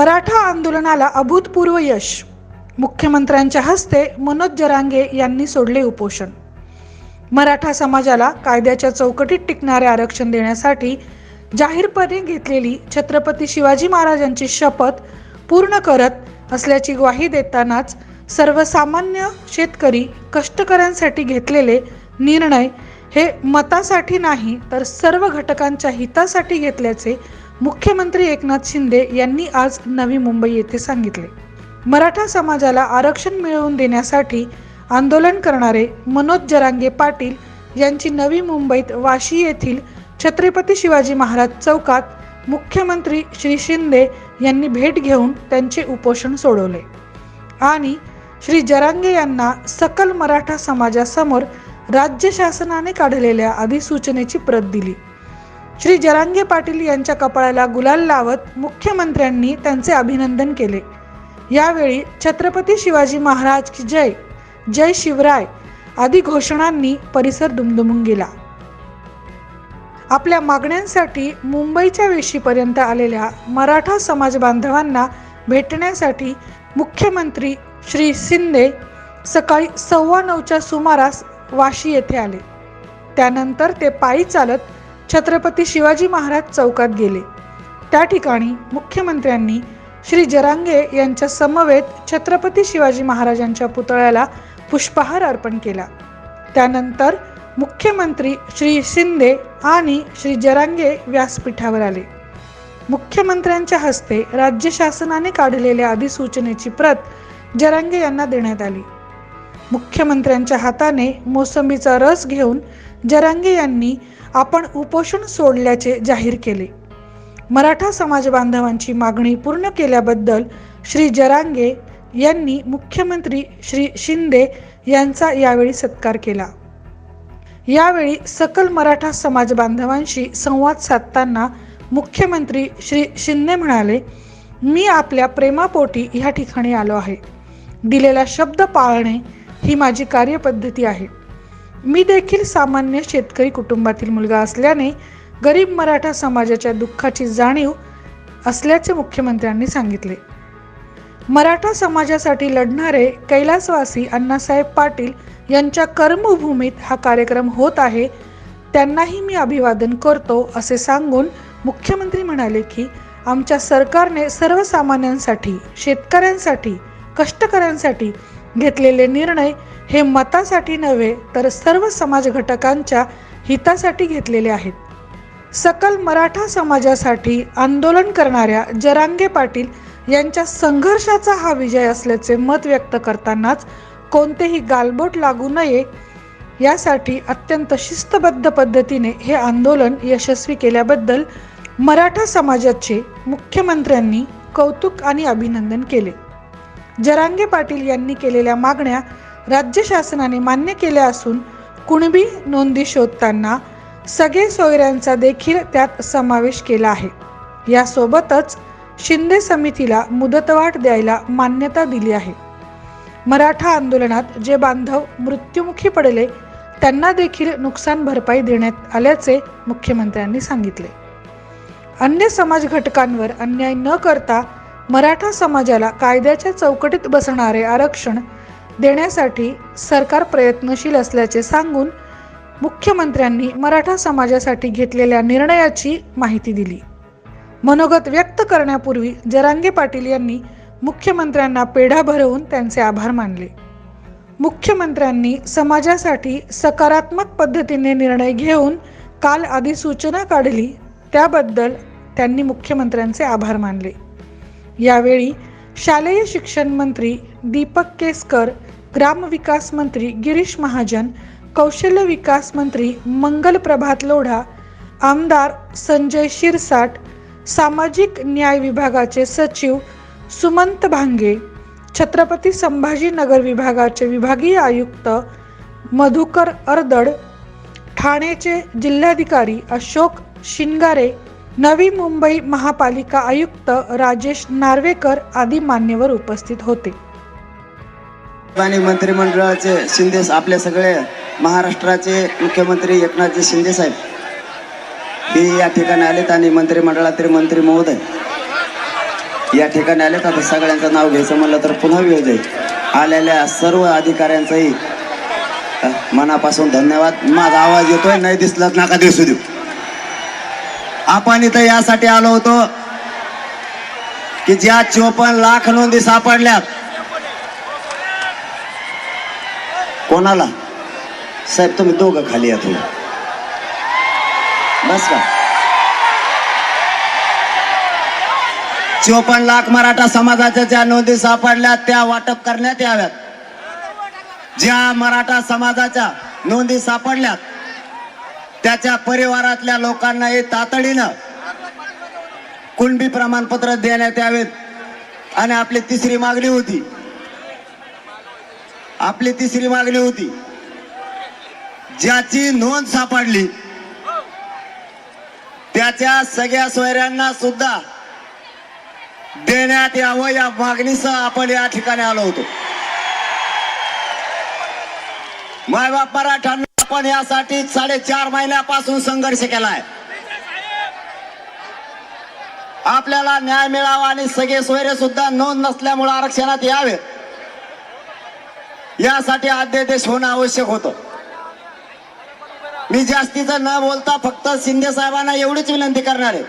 मराठा आंदोलनाला अभूतपूर्व यश. मुख्यमंत्र्यांच्या हस्ते मनोज जरांगे यांनी सोडले उपोषण. मराठा समाजाला कायद्याच्या चौकटीत टिकणारे आरक्षण देण्यासाठी जाहीरपणे घेतलेली छत्रपती शिवाजी महाराजांची शपथ पूर्ण करत असल्याची ग्वाही देतानाच सर्वसामान्य शेतकरी कष्टकऱ्यांसाठी घेतलेले निर्णय हे मतासाठी नाही तर सर्व घटकांच्या हितासाठी घेतल्याचे मुख्यमंत्री एकनाथ शिंदे यांनी आज नवी मुंबई येथे सांगितले. मराठा समाजाला आरक्षण मिळवून देण्यासाठी आंदोलन करणारे मनोज जरांगे पाटील यांची नवी मुंबईत वाशी येथील छत्रपती शिवाजी महाराज चौकात मुख्यमंत्री श्री शिंदे यांनी भेट घेऊन त्यांचे उपोषण सोडवले. आणि श्री जरांगे यांना सकल मराठा समाजासमोर राज्य शासनाने काढलेल्या अधिसूचनेची प्रत दिली. श्री जरांगे पाटील यांच्या कपाळाला गुलाल लावत मुख्यमंत्र्यांनी त्यांचे अभिनंदन केले. यावेळी छत्रपती शिवाजी महाराज की जय जय शिवराय आदी घोषणांनी परिसर दुमदुमून गेला. आपल्या मागण्यांसाठी मुंबईच्या वेशीपर्यंत आलेल्या मराठा समाज बांधवांना भेटण्यासाठी मुख्यमंत्री श्री शिंदे सकाळी सव्वा नऊच्या सुमारास वाशी येथे आले. त्यानंतर ते पायी चालत छत्रपती शिवाजी महाराज चौकात गेले. त्या ठिकाणी मुख्यमंत्र्यांनी श्री जरांगे यांच्या समवेत छत्रपती शिवाजी महाराजांच्या पुतळ्याला पुष्पहार अर्पण केला. त्यानंतर मुख्यमंत्री श्री शिंदे आणि श्री जरांगे व्यासपीठावर आले. मुख्यमंत्र्यांच्या हस्ते राज्य शासनाने काढलेल्या अधिसूचनेची प्रत जरांगे यांना देण्यात आली. मुख्यमंत्र्यांच्या हाताने मोसंबीचा रस घेऊन जरांगे यांनी आपण उपोषण सोडल्याचे जाहीर केले. मराठा समाज बांधवांची मागणी पूर्ण केल्याबद्दल श्री जरांगे यांनी मुख्यमंत्री श्री शिंदे यांचा यावेळी सत्कार केला. यावेळी सकल मराठा समाज बांधवांशी संवाद साधताना मुख्यमंत्री श्री शिंदे म्हणाले मी आपल्या प्रेमापोटी ह्या ठिकाणी आलो आहे. दिलेला शब्द पाळणे ही माझी कार्यपद्धती आहे. मी देखील सामान्य शेतकरी कुटुंबातील मुलगा असल्याने गरीब मराठा समाजाच्या दुःखाची जाणीव असल्याचे मुख्यमंत्र्यांनी सांगितले. मराठा समाजासाठी लढणारे कैलासवासी अण्णासाहेब पाटील यांच्या कर्मभूमीत हा कार्यक्रम होत आहे त्यांनाही मी अभिवादन करतो असे सांगून मुख्यमंत्री म्हणाले की आमच्या सरकारने सर्वसामान्यांसाठी शेतकऱ्यांसाठी कष्टकऱ्यांसाठी घेतलेले निर्णय हे मतासाठी नव्हे तर सर्व समाज घटकांच्या हितासाठी घेतलेले आहेत. सकल मराठा समाजासाठी आंदोलन करणाऱ्या जरांगे पाटील यांच्या संघर्षाचा हा विजय असल्याचे मत व्यक्त करतानाच कोणतेही गालबोट लागू नये यासाठी अत्यंत शिस्तबद्ध पद्धतीने हे आंदोलन यशस्वी केल्याबद्दल मराठा समाजाचे मुख्यमंत्र्यांनी कौतुक आणि अभिनंदन केले. जरांगे पाटील यांनी केलेल्या मागण्या राज्य शासनाने मान्य केल्या असून कुणबी नोंदी शोधताना सगळे सोयऱ्यांचा देखील त्यात समावेश केला आहे. यासोबतच शिंदे समितीला मुदतवाढ द्यायला मान्यता दिली आहे. मराठा आंदोलनात जे बांधव मृत्युमुखी पडले त्यांना देखील नुकसान भरपाई देण्यात आल्याचे मुख्यमंत्र्यांनी सांगितले. अन्य समाज घटकांवर अन्याय न करता मराठा समाजाला कायद्याच्या चौकटीत बसणारे आरक्षण देण्यासाठी सरकार प्रयत्नशील असल्याचे सांगून मुख्यमंत्र्यांनी मराठा समाजासाठी घेतलेल्या निर्णयाची माहिती दिली. मनोगत व्यक्त करण्यापूर्वी जरांगे पाटील यांनी मुख्यमंत्र्यांना पेढा भरवून त्यांचे आभार मानले. मुख्यमंत्र्यांनी समाजासाठी सकारात्मक पद्धतीने निर्णय घेऊन काल अधिसूचना काढली त्याबद्दल त्यांनी मुख्यमंत्र्यांचे आभार मानले. यावेळी शालेय शिक्षण मंत्री दीपक केसकर ग्रामविकास मंत्री गिरीश महाजन कौशल्य विकास मंत्री मंगल प्रभात लोढा आमदार संजय शिरसाट सामाजिक न्याय विभागाचे सचिव सुमंत भांगे छत्रपती संभाजीनगर विभागाचे विभागीय आयुक्त मधुकर अर्दड ठाण्याचे जिल्हाधिकारी अशोक शिनगारे नवी मुंबई महापालिका आयुक्त राजेश नार्वेकर आदी मान्यवर उपस्थित होते. आणि मंत्रिमंडळाचे शिंदे आपले सगळे महाराष्ट्राचे मुख्यमंत्री एकनाथजी शिंदे साहेब. हे या ठिकाणी आलेत आणि मंत्रिमंडळातील मंत्री महोदय. या ठिकाणी आलेत. आता सगळ्यांचं नाव घ्यायचं म्हणलं तर पुन्हा वेळ जाईल. आलेल्या सर्व अधिकाऱ्यांचाही मनापासून धन्यवाद. माझा आवाज येतोय नाही दिसलाच नका दिसू देऊ. आपण इथं यासाठी आलो होतो की ज्या चोपन्न लाख नोंदी सापडल्यात. कोणाला? साहेब तुम्ही दोघं खाली या थोडं. बस का? चोपन्न लाख मराठा समाजाच्या ज्या नोंदी सापडल्या त्या वाटप करण्यात याव्यात. ज्या मराठा समाजाच्या नोंदी सापडल्यात त्याच्या परिवारातल्या लोकांनाही तातडीनं कुणबी प्रमाणपत्र देण्यात यावेत. आणि आपली तिसरी मागणी होती. आपली तिसरी मागणी होती. ज्याची नोंद सापडली त्याच्या सगळ्या सोयऱ्यांना सुद्धा देण्यात यावं या मागणीसह आपण या ठिकाणी आलो होतो. मायबाप मराठ्यांना आपण यासाठी साडेचार महिन्यापासून संघर्ष केलाय. आपल्याला न्याय मिळावा आणि सगळे सोयरे सुद्धा नोंद नसल्यामुळे आरक्षणात यावे. यासाठी अध्यादेश होणं आवश्यक होतं. मी जास्तीचं न बोलता फक्त शिंदे साहेबांना एवढीच विनंती करणार आहे.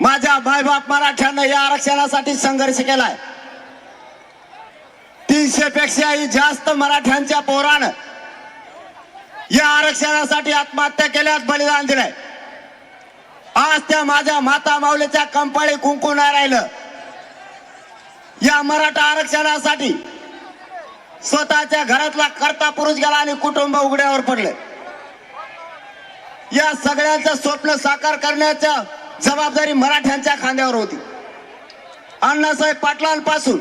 माझ्या बाप मराठ्यानं या आरक्षणासाठी संघर्ष केलाय. तीनशे पेक्षाही जास्त मराठ्यांच्या पोरानं या आरक्षणासाठी आत्महत्या केल्यास बलिदान दिलंय. आज त्या माझ्या माता माऊलीच्या कंपाळी कुंकू नाही राहिलं. या मराठा आरक्षणासाठी स्वतःच्या घरातला करता पुरुष गेला आणि कुटुंब उघड्यावर पडले. या सगळ्यांचं स्वप्न साकार करण्याच्या जबाबदारी मराठ्यांच्या खांद्यावर होती. अण्णासाहेब पाटलांपासून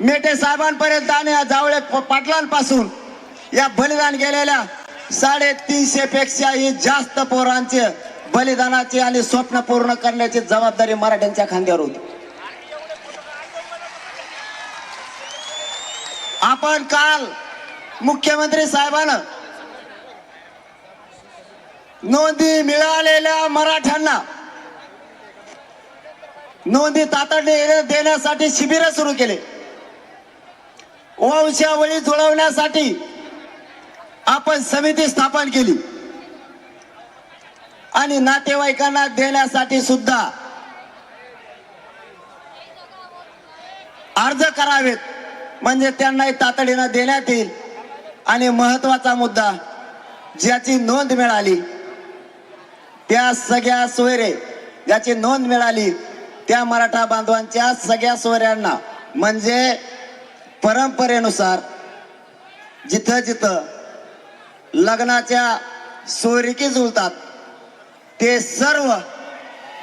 मेटे साहेबांपर्यंत आणि या जावळे पाटलांपासून या बलिदान गेलेल्या साडेतीनशे पेक्षाही जास्त पोरांचे बलिदानाची आणि स्वप्न पूर्ण करण्याची जबाबदारी मराठ्यांच्या खांद्यावर होती. आपण काल मुख्यमंत्री साहेबांना नोंदी मिळालेल्या मराठ्यांना नोंदी तातडीने देण्यासाठी शिबिर सुरू केले. वंशावळी जुळवण्यासाठी आपण समिती स्थापन केली. आणि नातेवाईकांना देण्यासाठी सुद्धा अर्ज करावेत. म्हणजे त्यांनाही तातडीनं देण्यात येईल. आणि महत्त्वाचा मुद्दा ज्याची नोंद मिळाली त्या सगळ्या सोयरे ज्याची नोंद मिळाली त्या मराठा बांधवांच्या सगळ्या सोयऱ्यांना. म्हणजे परंपरेनुसार जिथं जिथं लग्नाच्या सोयरिकी जुळतात ते सर्व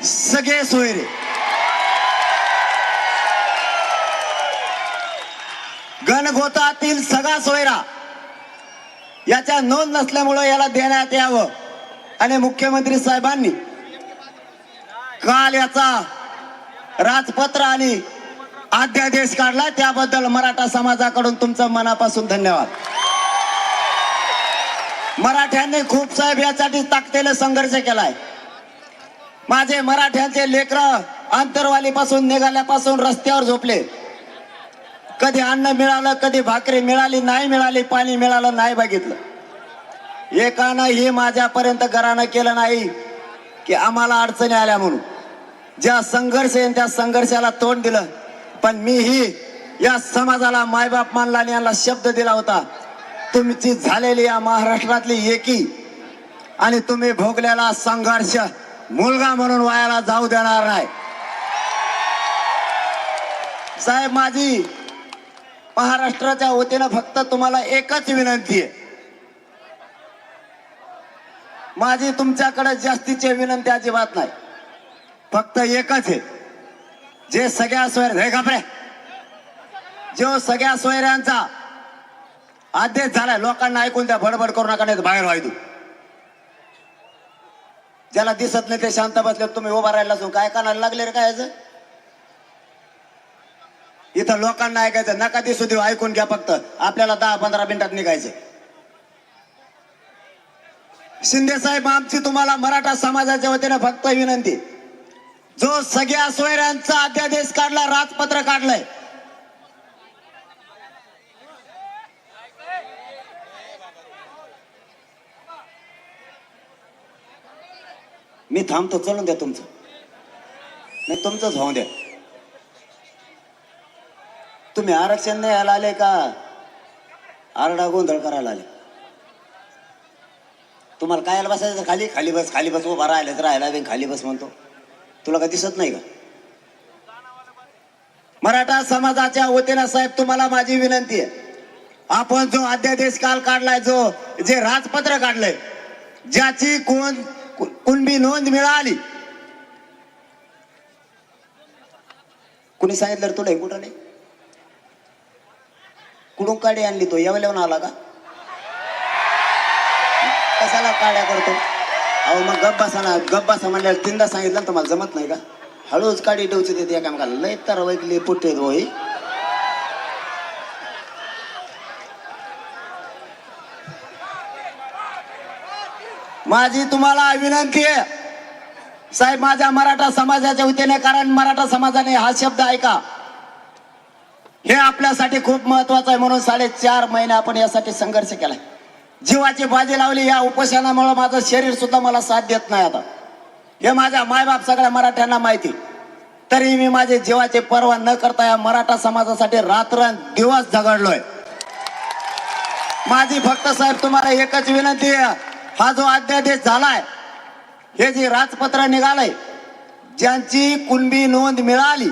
सगळे सोयरे. गणगोतातील सगळा सोयरा याच्या नोंद नसल्यामुळं याला देण्यात यावं. आणि मुख्यमंत्री साहेबांनी काल याचा राजपत्र आणि अध्यादेश काढला त्याबद्दल मराठा समाजाकडून तुमचं मनापासून धन्यवाद. मराठ्यांनी खूप साहेब यासाठी ताकदीने संघर्ष केलाय. माझे मराठ्यांचे लेकर अंतरवालीपासून निघाल्यापासून रस्त्यावर झोपले. कधी अन्न मिळालं कधी भाकरी मिळाली नाही मिळाली पाणी मिळालं नाही बघितलं. एकानं हे माझ्यापर्यंत घरानं केलं नाही की आम्हाला अडचणी आल्या म्हणून. ज्या संघर्ष त्या संघर्षाला तोंड दिलं पण मीही या समाजाला मायबाप मानला आणि यांना शब्द दिला होता. तुमची झालेली या महाराष्ट्रातली एकी आणि तुम्ही भोगलेला संघर्ष मुलगा म्हणून वायाला जाऊ देणार नाही. साहेब माझी महाराष्ट्राच्या वतीनं फक्त तुम्हाला एकच विनंती आहे. माझी तुमच्याकडे जास्तीची विनंती अजिबात नाही. फक्त एकच आहे. जे सगळ्या सोयर हे घाबरे. जो सगळ्या सोयऱ्यांचा आदेश झालाय लोकांना ऐकून द्या बडबड करू नका नाही तर बाहेर व्हायदू ज्याला दिसत नाही ते शांत बसले तुम्ही उभा राहिला असून काय कानाला लागले रे काय इथं लोकांना ऐकायचं नका दिसू देऊ ऐकून घ्या फक्त. आपल्याला दहा पंधरा मिनिटात निघायचं. शिंदे साहेब आमची तुम्हाला मराठा समाजाच्या वतीने फक्त विनंती. जो सगळ्या सोयऱ्यांचा अध्यादेश काढला राजपत्र काढलंय. मी थांबतो चलून द्या तुमचं. नाही तुमचंच होऊन द्या. तुम्ही आरक्षण नाही यायला आले का? आरडा गोंधळ करायला आले. तुम्हाला काय बसायचं? खाली खाली बस खाली बस उभा राहिलं तर राहायला खाली बस म्हणतो. तुला का दिसत नाही का? मराठा समाजाच्या वतीनं साहेब तुम्हाला माझी विनंती आहे. आपण जो अध्यादेश काल काढलाय जो जे राजपत्र काढलंय ज्याची कोण कुणबी नोंद मिळाली? कुणी सांगितलं तुला हे कुठं नाही कुठून काडी आणली तो? यावेळेवर आला का? कशाला काड्या करतो? अहो मग गप्पा बसा ना. गप म्हणल्यावर तीनदा सांगितलं ना तुम्हाला जमत नाही का? हळूच काडी डोची देते एकामेकाला. लय तर वैकली पुठे होई माझी तुम्हाला विनंती आहे. साहेब माझ्या मराठा समाजाच्या वतीने कारण मराठा समाजाने हा शब्द ऐका. हे आपल्यासाठी खूप महत्वाचं आहे म्हणून साडेचार महिने आपण यासाठी संघर्ष केलाय. जीवाची बाजी लावली या उपोषणामुळे माझं शरीर सुद्धा मला साथ देत नाही आता. हे माझ्या मायबाप सगळ्या मराठ्यांना माहिती. तरी मी माझे जीवाचे पर्वा न करता या मराठा समाजासाठी रात्र दिवस झगडलोय. माझी फक्त साहेब तुम्हाला एकच विनंती आहे. हा जो अध्यादेश झालाय हे जे राजपत्र निघालंय ज्यांची कुणबी नोंद मिळाली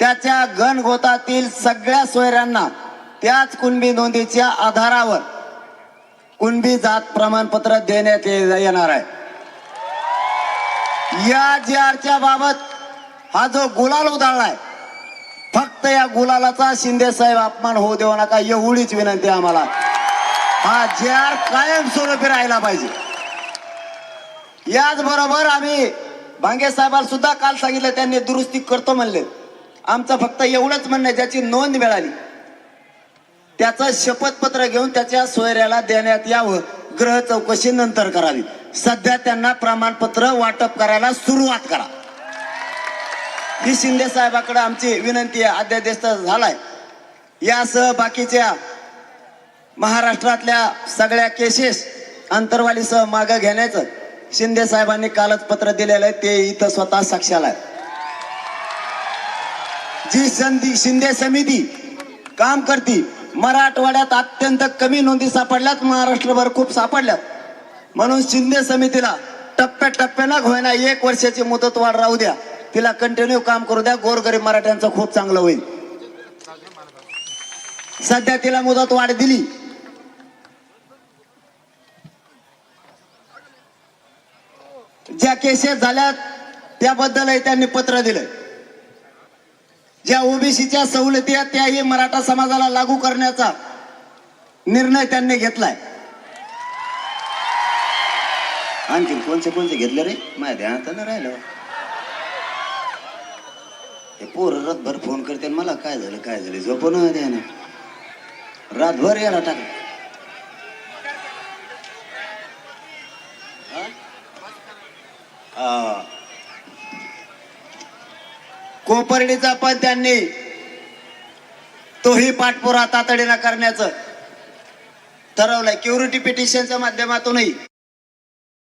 त्याच्या गणगोतातील सगळ्या सोयऱ्यांना त्याच कुणबी नोंदीच्या आधारावर कुणबी जात प्रमाणपत्र देण्यात ये- येणार आहे. या जी आरच्या बाबत हा जो गुलाल उधळलाय फक्त या गुलालाचा शिंदे साहेब अपमान होऊ देऊ नका एवढीच विनंती आम्हाला. हा जे आर कायम स्वरूपी राहिला पाहिजे. याचबरोबर आम्ही भांगे साहेबांना सुद्धा काल सांगितलं त्यांनी दुरुस्ती करतो म्हणले. आमचं फक्त एवढंच म्हणणं ज्याची नोंद मिळाली. त्याचं शपथपत्र घेऊन त्याच्या सोयऱ्याला देण्यात यावं. ग्रह चौकशी नंतर करावी. सध्या त्यांना प्रमाणपत्र वाटप करायला सुरुवात करा. ही शिंदे साहेबाकडे आमची विनंती आहे अध्यादेश झालाय. यासह बाकीच्या महाराष्ट्रातल्या सगळ्या केसेस अंतरवालीसह मागं घेण्याचं शिंदे साहेबांनी कालच पत्र दिलेलं आहे ते इथं स्वतः साक्षाला आहे. जी संधी शिंदे समिती काम करती मराठवाड्यात अत्यंत कमी नोंदी सापडल्यात. महाराष्ट्रभर खूप सापडल्यात. म्हणून शिंदे समितीला टप्प्याटप्प्यानं होईना एक वर्षाची मुदत वाढ राहू द्या. तिला कंटिन्यू काम करू द्या. गोरगरीब मराठ्यांचं खूप चांगलं होईल. सध्या तिला मुदत वाढ दिली ज्या केसेस झाल्यात त्याबद्दलही त्यांनी पत्र दिलं ज्या ओबीसीच्या सवलती आहेत त्याही मराठा समाजाला लागू करण्याचा निर्णय त्यांनी घेतलाय. आणखी कोणते कोणते घेतले रे? माहिती आता ना राहिलं. हे पोर रातभर फोन करते मला काय झालं काय झालं? झोपून द्या ना. रातभर याला टाक. कोपर्डीचा पण त्यांनी तोही पाठपुरा तातडीनं करण्याचं ठरवलंय. क्युरिटी पिटिशनच्या माध्यमातूनही